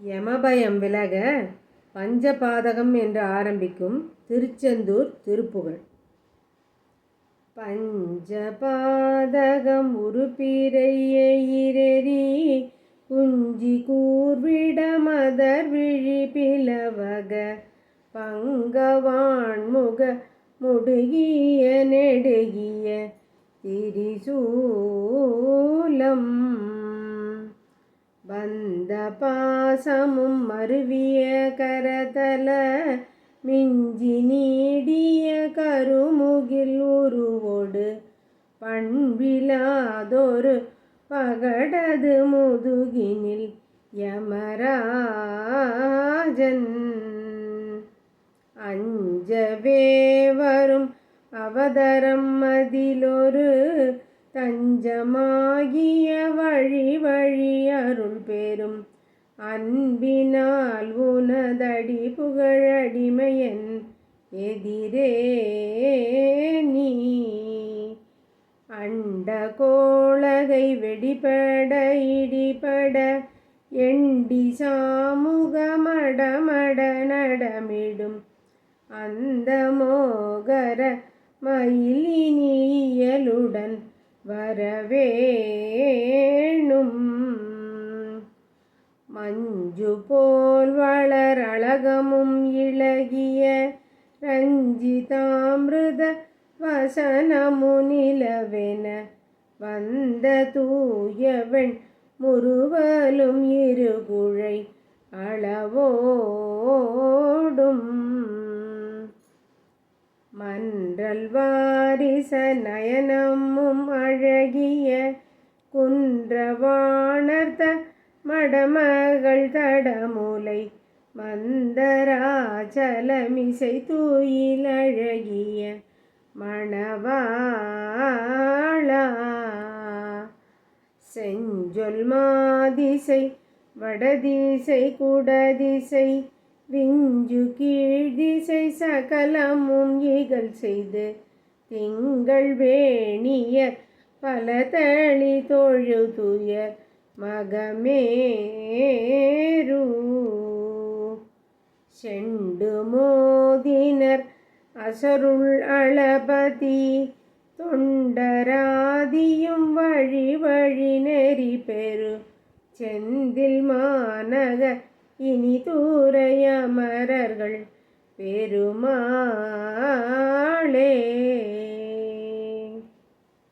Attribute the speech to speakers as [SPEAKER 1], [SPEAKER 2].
[SPEAKER 1] யமபயம் விலக பஞ்சபாதகம் என்று ஆரம்பிக்கும் திருச்செந்தூர் திருப்புகழ். பஞ்சபாதகம் உருப்பிரையிரறி குஞ்சி கூர்விடமதர் விழி பிளவக பங்கவான்முக முடுகிய நெடுகிய திரிசூ வந்த பாசமும் மருவிய கரதல மிஞ்சி நீடிய கருமுகில் உருவோடு பண்பிலாதொரு பகடது முதுகினில் யமராஜன். அஞ்சவே வரும் அவதரம் அதிலொரு தஞ்சமாகிய வழி வழி அருள் பெறும் அன்பினால் உனதடி புகழடிமையன் எதிரே நீ. அண்ட கோளகை வெடிபட இடிபட எண்டி சாமுக மடமட நடமிடும். அந்த மோகர மயிலினியலுடன் வரவேணும். மஞ்சு போல் வளர் அழகமும் இளகிய ரஞ்சிதாமிருத வசனமுனிலவென வந்த தூயவன் முருவலும் இருகுழை அளவோ மன்றல் வாரிச நயனமும் அழகிய குன்றவாணர்த்த மடமகள் தடமுலை மந்தராச்சலமிசை தூயில் அழகிய மணவாளா. செஞ்சொல் மாதிசை வடதிசை குடதிசை விஞ்சு கீழ்திசை சகலமும் இகழ் செய்து திங்கள் வேணிய பல தளி தொழு துயர் மகமேரு. செண்டு மோதினர் அசருள் அளபதி தொண்டராதியும் வழி வழி நெறி பெரு செந்தில் மாநகர் இனி தூரையமரர்கள் பெருமாளே.